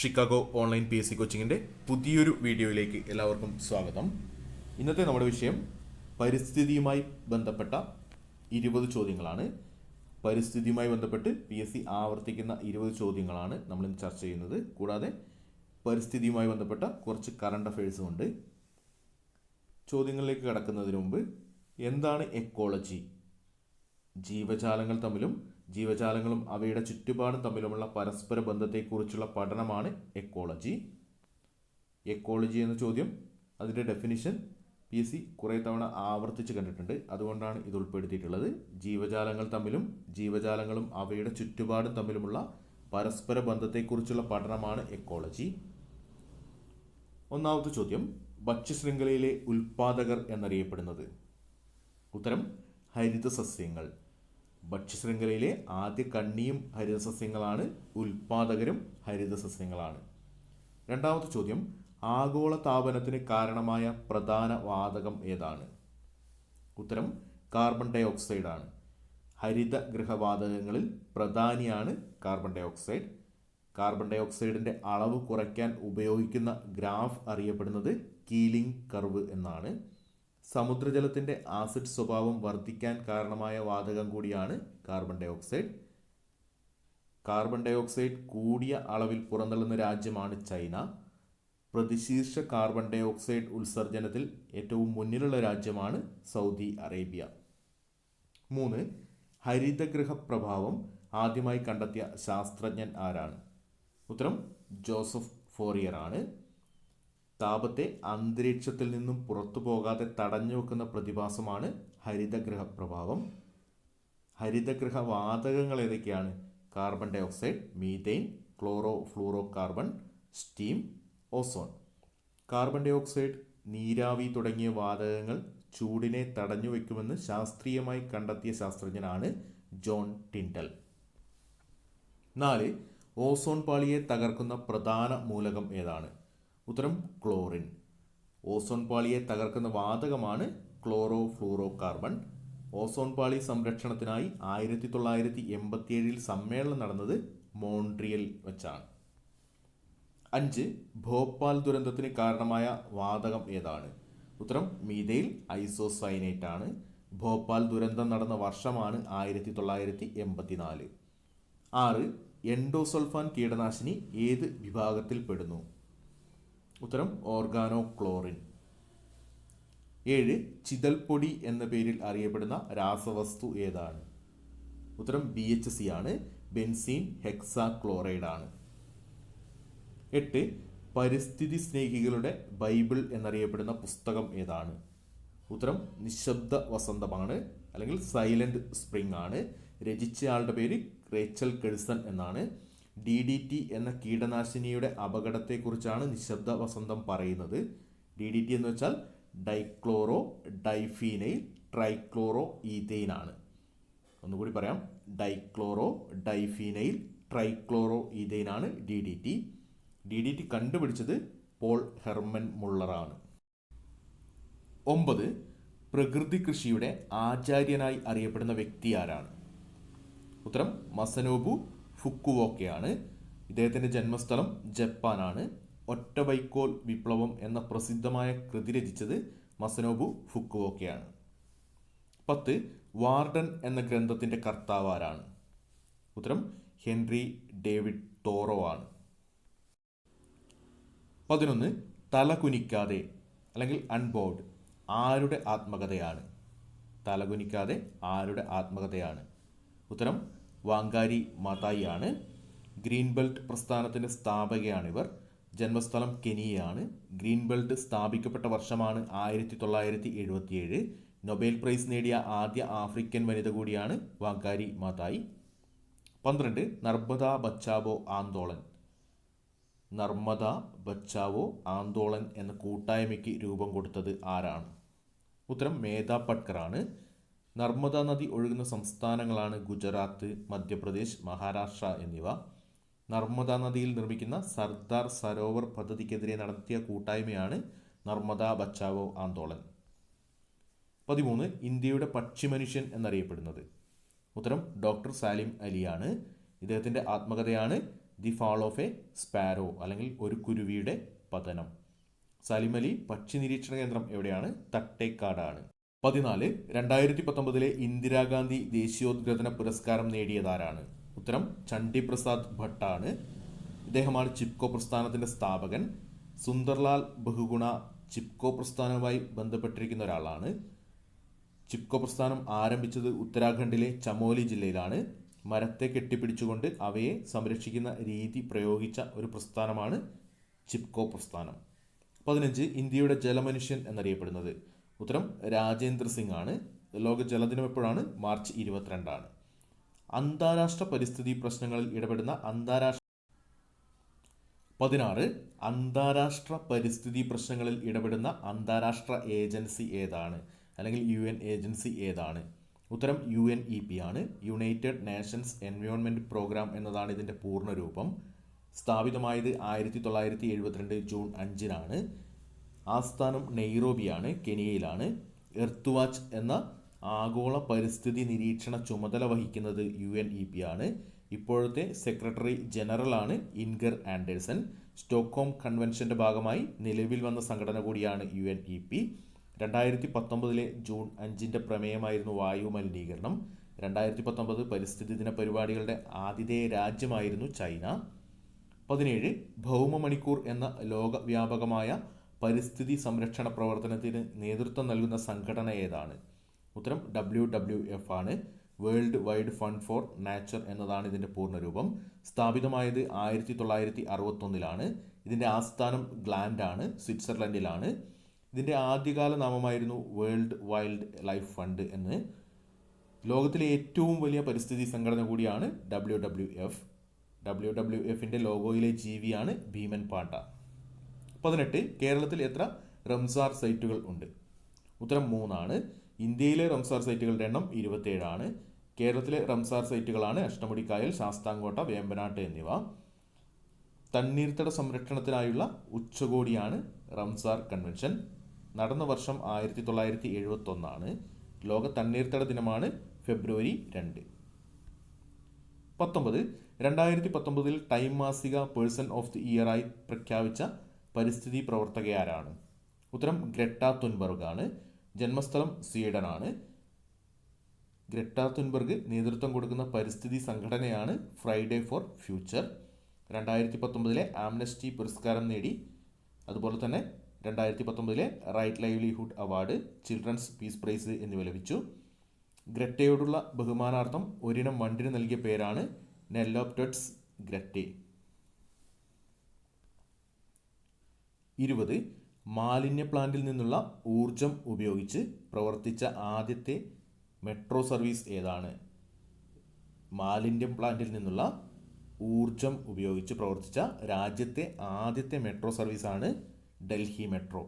Chicago online P S C കോച്ചിങ്ങിന്റെ പുതിയൊരു വീഡിയോയിലേക്ക് എല്ലാവർക്കും സ്വാഗതം. ഇന്നത്തെ നമ്മുടെ വിഷയം പരിസ്ഥിതിയുമായി ബന്ധപ്പെട്ട ഇരുപത് ചോദ്യങ്ങളാണ്. പരിസ്ഥിതിയുമായി ബന്ധപ്പെട്ട് പി എസ് സി ആവർത്തിക്കുന്ന ഇരുപത് ചോദ്യങ്ങളാണ് നമ്മൾ ഇന്ന് ചർച്ച ചെയ്യുന്നത്. കൂടാതെ പരിസ്ഥിതിയുമായി ബന്ധപ്പെട്ട കുറച്ച് കറണ്ട് അഫയേഴ്സും ഉണ്ട്. ചോദ്യങ്ങളിലേക്ക് കടക്കുന്നതിന് മുമ്പ് എന്താണ് എക്കോളജി ജീവജാലങ്ങൾ തമ്മിലും ജീവജാലങ്ങളും അവയുടെ ചുറ്റുപാടും തമ്മിലുമുള്ള പരസ്പര ബന്ധത്തെക്കുറിച്ചുള്ള പഠനമാണ് എക്കോളജി എക്കോളജി എന്ന ചോദ്യം അതിന്റെ ഡെഫിനിഷൻ പി എസ് സി കുറേ തവണ ആവർത്തിച്ച് കണ്ടിട്ടുണ്ട്. അതുകൊണ്ടാണ് ഇത് ഉൾപ്പെടുത്തിയിട്ടുള്ളത്. ജീവജാലങ്ങൾ തമ്മിലും ജീവജാലങ്ങളും അവയുടെ ചുറ്റുപാടും തമ്മിലുമുള്ള പരസ്പര ബന്ധത്തെക്കുറിച്ചുള്ള പഠനമാണ് എക്കോളജി ഒന്നാമത്തെ ചോദ്യം ഭക്ഷ്യശൃംഖലയിലെ ഉൽപാദകർ എന്നറിയപ്പെടുന്നത്. ഉത്തരം ഹരിതസസ്യങ്ങൾ. ഭക്ഷ്യശൃംഖലയിലെ ആദ്യ കണ്ണിയും ഹരിതസസ്യങ്ങളാണ് ഉൽപാദകരും ഹരിതസസ്യങ്ങളാണ്. രണ്ടാമത്തെ ചോദ്യം ആഗോള താപനത്തിന് കാരണമായ പ്രധാന വാതകം ഏതാണ്? ഉത്തരം കാർബൺ ഡൈ ഓക്സൈഡ് ആണ് ഹരിതഗൃഹവാതകങ്ങളിൽ പ്രധാനിയാണ് കാർബൺ ഡൈ ഓക്സൈഡ് കാർബൺ ഡൈ ഓക്സൈഡിന്റെ അളവ് കുറയ്ക്കാൻ ഉപയോഗിക്കുന്ന ഗ്രാഫ് അറിയപ്പെടുന്നത് കീലിംഗ് കർവ് എന്നാണ്. സമുദ്രജലത്തിന്റെ ആസിഡ് സ്വഭാവം വർദ്ധിക്കാൻ കാരണമായ വാതകം കൂടിയാണ് carbon dioxide carbon dioxide കൂടിയ അളവിൽ പുറന്തള്ളുന്ന രാജ്യമാണ് ചൈന. പ്രതിശീർഷ കാർബൺ ഡൈ ഓക്സൈഡ് ഉത്സർജനത്തിൽ ഏറ്റവും മുന്നിലുള്ള രാജ്യമാണ് സൗദി അറേബ്യ. മൂന്ന് ഹരിതഗൃഹ പ്രഭാവം ആദ്യമായി കണ്ടെത്തിയ ശാസ്ത്രജ്ഞൻ ആരാണ്? ഉത്തരം ജോസഫ് ഫോറിയർ ആണ് താപത്തെ അന്തരീക്ഷത്തിൽ നിന്നും പുറത്തു പോകാതെ തടഞ്ഞു വെക്കുന്ന പ്രതിഭാസമാണ് ഹരിതഗ്രഹ പ്രഭാവം. ഹരിതഗ്രഹ വാതകങ്ങൾ ഏതൊക്കെയാണ്? Carbon dioxide methane chlorofluorocarbon steam ozone. Carbon dioxide നീരാവി തുടങ്ങിയ വാതകങ്ങൾ ചൂടിനെ തടഞ്ഞു വയ്ക്കുമെന്ന് ശാസ്ത്രീയമായി കണ്ടെത്തിയ ശാസ്ത്രജ്ഞനാണ് ജോൺ ടിൻഡൽ. നാല് ഓസോൺ പാളിയെ തകർക്കുന്ന പ്രധാന മൂലകം ഏതാണ്? ഉത്തരം ക്ലോറിൻ. ഓസോൺ പാളിയെ തകർക്കുന്ന വാതകമാണ് ക്ലോറോ ഫ്ലൂറോ കാർബൺ ഓസോൺ പാളി സംരക്ഷണത്തിനായി ആയിരത്തി തൊള്ളായിരത്തി എൺപത്തിയേഴിൽ സമ്മേളനം നടന്നത് മോൺട്രിയൽ വെച്ചാണ്. അഞ്ച് ഭോപ്പാൽ ദുരന്തത്തിന് കാരണമായ വാതകം ഏതാണ്? ഉത്തരം മീതയിൽ ഐസോസൈനേറ്റ് ആണ് ഭോപ്പാൽ ദുരന്തം നടന്ന വർഷമാണ് ആയിരത്തി തൊള്ളായിരത്തി എൺപത്തിനാല് ആറ് എൻഡോസൾഫാൻ കീടനാശിനി ഏത് വിഭാഗത്തിൽ പെടുന്നു? ഉത്തരം ഓർഗാനോ ക്ലോറിൻ ഏഴ് ചിതൽപ്പൊടി എന്ന പേരിൽ അറിയപ്പെടുന്ന രാസവസ്തു ഏതാണ്? ഉത്തരം ബി എച്ച് സി ആണ്. ബെൻസീൻ ഹെക്സാ ക്ലോറൈഡ് ആണ് എട്ട് പരിസ്ഥിതി സ്നേഹികളുടെ ബൈബിൾ എന്നറിയപ്പെടുന്ന പുസ്തകം ഏതാണ്? ഉത്തരം നിശബ്ദ വസന്തമാണ് അല്ലെങ്കിൽ സൈലന്റ് സ്പ്രിംഗ് ആണ്. രചിച്ചയാളുടെ പേര് റേച്ചൽ കെഴ്സൺ എന്നാണ്. ഡി ഡി ടി എന്ന കീടനാശിനിയുടെ അപകടത്തെക്കുറിച്ചാണ് നിശബ്ദ വസന്തം പറയുന്നത്. ഡി ഡി ടി എന്ന് വെച്ചാൽ ഡൈക്ലോറോ ഡൈഫീനൈൽ ട്രൈക്ലോറോ ഈതെയിൻ ആണ് ഒന്നുകൂടി പറയാം. ഡൈക്ലോറോ ഡൈഫീനൈൽ ട്രൈക്ലോറോ ഈതെയിൻ ആണ് D D T D D T കണ്ടുപിടിച്ചത് പോൾ ഹെർമൻ മുള്ളറാണ്. ഒമ്പത് പ്രകൃതി കൃഷിയുടെ ആചാര്യനായി അറിയപ്പെടുന്ന വ്യക്തി ആരാണ്? ഉത്തരം മസനോബു ഫുക്കുവോക്കയാണ്. ഇദ്ദേഹത്തിന്റെ ജന്മസ്ഥലം ജപ്പാനാണ്. ഒറ്റ ബൈക്കോൽ വിപ്ലവം എന്ന പ്രസിദ്ധമായ കൃതി രചിച്ചത് മസനോബു ഫുക്കുവോക്കയാണ്. പത്ത് വാർഡൻ എന്ന ഗ്രന്ഥത്തിന്റെ കർത്താവ് ആരാണ്? ഉത്തരം ഹെൻറി ഡേവിഡ് തോറോ ആണ്. പതിനൊന്ന് തല കുനിക്കാതെ അല്ലെങ്കിൽ അൺബോർഡ് ആരുടെ ആത്മകഥയാണ്? തലകുനിക്കാതെ ആരുടെ ആത്മകഥയാണ്? ഉത്തരം വാങ്കാരി മാതായി ആണ് ഗ്രീൻ ബെൽറ്റ് പ്രസ്ഥാനത്തിന്റെ സ്ഥാപകയാണിവർ. ജന്മസ്ഥലം കെനിയയാണ്. ഗ്രീൻ ബെൽറ്റ് സ്ഥാപിക്കപ്പെട്ട വർഷമാണ് ആയിരത്തി തൊള്ളായിരത്തി എഴുപത്തിയേഴ് നൊബേൽ പ്രൈസ് നേടിയ ആദ്യ ആഫ്രിക്കൻ വനിത കൂടിയാണ് വാങ്കാരി മാതായി. പന്ത്രണ്ട് നർമ്മദ ബച്ചാവോ ആന്തോളൻ. നർമ്മദ ബച്ചാവോ ആന്തോളൻ എന്ന കൂട്ടായ്മയ്ക്ക് രൂപം കൊടുത്തത് ആരാണ്? ഉത്തരം മേധ പട്കർ ആണ് നർമ്മദ നദി ഒഴുകുന്ന സംസ്ഥാനങ്ങളാണ് ഗുജറാത്ത് മധ്യപ്രദേശ് മഹാരാഷ്ട്ര എന്നിവ. നർമ്മദ നദിയിൽ നിർമ്മിക്കുന്ന സർദാർ സരോവർ പദ്ധതിക്കെതിരെ നടത്തിയ കൂട്ടായ്മയാണ് നർമ്മദ ബച്ചാവോ ആന്തോളൻ പതിമൂന്ന് ഇന്ത്യയുടെ പക്ഷിമനുഷ്യൻ എന്നറിയപ്പെടുന്നത്. ഉത്തരം ഡോക്ടർ സാലിം അലിയാണ്. ഇദ്ദേഹത്തിന്റെ ആത്മകഥയാണ് the fall of a sparrow അല്ലെങ്കിൽ ഒരു കുരുവിയുടെ പതനം. സാലിം അലി പക്ഷി നിരീക്ഷണ കേന്ദ്രം എവിടെയാണ്? തട്ടേക്കാടാണ്. പതിനാല് രണ്ടായിരത്തി പത്തൊമ്പതിലെ ഇന്ദിരാഗാന്ധി ദേശീയോദ്ഗ്രഥന പുരസ്കാരം നേടിയതാരാണ്? ഉത്തരം ചണ്ഡിപ്രസാദ് ഭട്ടാണ്. ഇദ്ദേഹമാണ് ചിപ്കോ പ്രസ്ഥാനത്തിന്റെ സ്ഥാപകൻ. സുന്ദർലാൽ ബഹുഗുണ ചിപ്കോ പ്രസ്ഥാനവുമായി ബന്ധപ്പെട്ടിരിക്കുന്ന ഒരാളാണ്. ചിപ്കോ പ്രസ്ഥാനം ആരംഭിച്ചത് ഉത്തരാഖണ്ഡിലെ ചമോലി ജില്ലയിലാണ്. മരത്തെ കെട്ടിപ്പിടിച്ചുകൊണ്ട് അവയെ സംരക്ഷിക്കുന്ന രീതി പ്രയോഗിച്ച ഒരു പ്രസ്ഥാനമാണ് ചിപ്കോ പ്രസ്ഥാനം. പതിനഞ്ച് ഇന്ത്യയുടെ ജലമനുഷ്യൻ എന്നറിയപ്പെടുന്നത്. ഉത്തരം രാജേന്ദ്ര സിംഗ് ആണ് ലോക ജലദിനം എപ്പോഴാണ്? മാർച്ച് ഇരുപത്തിരണ്ടാണ്. അന്താരാഷ്ട്ര പരിസ്ഥിതി പ്രശ്നങ്ങളിൽ ഇടപെടുന്ന അന്താരാഷ്ട്ര പതിനാറ്. അന്താരാഷ്ട്ര പരിസ്ഥിതി പ്രശ്നങ്ങളിൽ ഇടപെടുന്ന അന്താരാഷ്ട്ര ഏജൻസി ഏതാണ്? അല്ലെങ്കിൽ യു എൻ ഏജൻസി ഏതാണ്? ഉത്തരം യു എൻ ഇ പി ആണ്. യുണൈറ്റഡ് നേഷൻസ് എൻവയോൺമെന്റ് പ്രോഗ്രാം എന്നതാണ് ഇതിന്റെ പൂർണരൂപം സ്ഥാപിതമായത് ആയിരത്തി തൊള്ളായിരത്തി എഴുപത്തിരണ്ട് ജൂൺ അഞ്ചിനാണ്. ആസ്ഥാനം നെയ്റോബിയാണ് കെനിയയിലാണ്. എർത്ത് വാച്ച് എന്ന ആഗോള പരിസ്ഥിതി നിരീക്ഷണ ചുമതല വഹിക്കുന്നത് യു എൻ ഇ പി ആണ്. ഇപ്പോഴത്തെ സെക്രട്ടറി ജനറലാണ് ഇൻഗർ ആൻഡേഴ്സൺ. സ്റ്റോക്ക്ഹോം കൺവെൻഷന്റെ ഭാഗമായി നിലവിൽ വന്ന സംഘടന കൂടിയാണ് യു എൻ ഇ പി രണ്ടായിരത്തി പത്തൊമ്പതിലെ ജൂൺ അഞ്ചിന്റെ പ്രമേയമായിരുന്നു വായു മലിനീകരണം. രണ്ടായിരത്തി പത്തൊമ്പത് പരിസ്ഥിതി ദിന പരിപാടികളുടെ ആതിഥേയ രാജ്യമായിരുന്നു ചൈന. പതിനേഴ് ഭൗമ മണിക്കൂർ എന്ന ലോകവ്യാപകമായ പരിസ്ഥിതി സംരക്ഷണ പ്രവർത്തനത്തിന് നേതൃത്വം നൽകുന്ന സംഘടന ഏതാണ്? ഉത്തരം ഡബ്ല്യു ഡബ്ല്യു എഫ് ആണ്. World Wide Fund for Nature എന്നതാണ് ഇതിന്റെ പൂർണരൂപം. സ്ഥാപിതമായത് ആയിരത്തി തൊള്ളായിരത്തി അറുപത്തൊന്നിലാണ് ഇതിന്റെ ആസ്ഥാനം ഗ്ലാൻഡ് ആണ് സ്വിറ്റ്സർലൻഡിലാണ്. ഇതിന്റെ ആദ്യകാല നാമമായിരുന്നു വേൾഡ് വൈൽഡ് ലൈഫ് ഫണ്ട് എന്ന്. ലോകത്തിലെ ഏറ്റവും വലിയ പരിസ്ഥിതി സംഘടന കൂടിയാണ് W W F W W എഫിന്റെ ലോഗോയിലെ ജീവിയാണ് ഭീമൻ പാട്ട പതിനെട്ട് കേരളത്തിൽ എത്ര റംസാർ സൈറ്റുകൾ ഉണ്ട്? ഉത്തരം മൂന്നാണ്. ഇന്ത്യയിലെ റംസാർ സൈറ്റുകളുടെ എണ്ണം ഇരുപത്തേഴാണ് കേരളത്തിലെ റംസാർ സൈറ്റുകളാണ് അഷ്ടമുടിക്കായൽ ശാസ്താംകോട്ട വേമ്പനാട്ട് എന്നിവ. തണ്ണീർത്തട സംരക്ഷണത്തിനായുള്ള ഉച്ചകോടിയാണ് റംസാർ കൺവെൻഷൻ. നടന്ന വർഷം ആയിരത്തി തൊള്ളായിരത്തി എഴുപത്തി ഒന്നാണ് ലോക തണ്ണീർത്തട ദിനമാണ് ഫെബ്രുവരി രണ്ട്. പത്തൊമ്പത്. രണ്ടായിരത്തി പത്തൊമ്പതിൽ ടൈം മാസിക പേഴ്സൺ ഓഫ് ദി ഇയറായി പ്രഖ്യാപിച്ച പരിസ്ഥിതി പ്രവർത്തകയാരാണ്? ഉത്തരം ഗ്രട്ട തുൻബർഗ് ആണ് ജന്മസ്ഥലം സ്വീഡൻ ആണ് ഗ്രട്ട തുൻബർഗ് നേതൃത്വം കൊടുക്കുന്ന പരിസ്ഥിതി സംഘടനയാണ് ഫ്രൈഡേ ഫോർ ഫ്യൂച്ചർ. രണ്ടായിരത്തി പത്തൊമ്പതിലെ ആംനസ്റ്റി പുരസ്കാരം നേടി. അതുപോലെ തന്നെ രണ്ടായിരത്തി പത്തൊമ്പതിലെ right livelihood award children's peace prize എന്നിവ ലഭിച്ചു. ഗ്രെറ്റയോടുള്ള ബഹുമാനാർത്ഥം ഒരിനം വണ്ടിന് നൽകിയ പേരാണ് നെല്ലോപ്റ്റഡ്സ് ഗ്രറ്റെ ഇരുപത് മാലിന്യ പ്ലാന്റിൽ നിന്നുള്ള ഊർജം ഉപയോഗിച്ച് പ്രവർത്തിച്ച ആദ്യത്തെ മെട്രോ സർവീസ് ഏതാണ്? മാലിന്യം പ്ലാന്റിൽ നിന്നുള്ള ഊർജം ഉപയോഗിച്ച് പ്രവർത്തിച്ച രാജ്യത്തെ ആദ്യത്തെ മെട്രോ സർവീസാണ് ഡൽഹി മെട്രോ.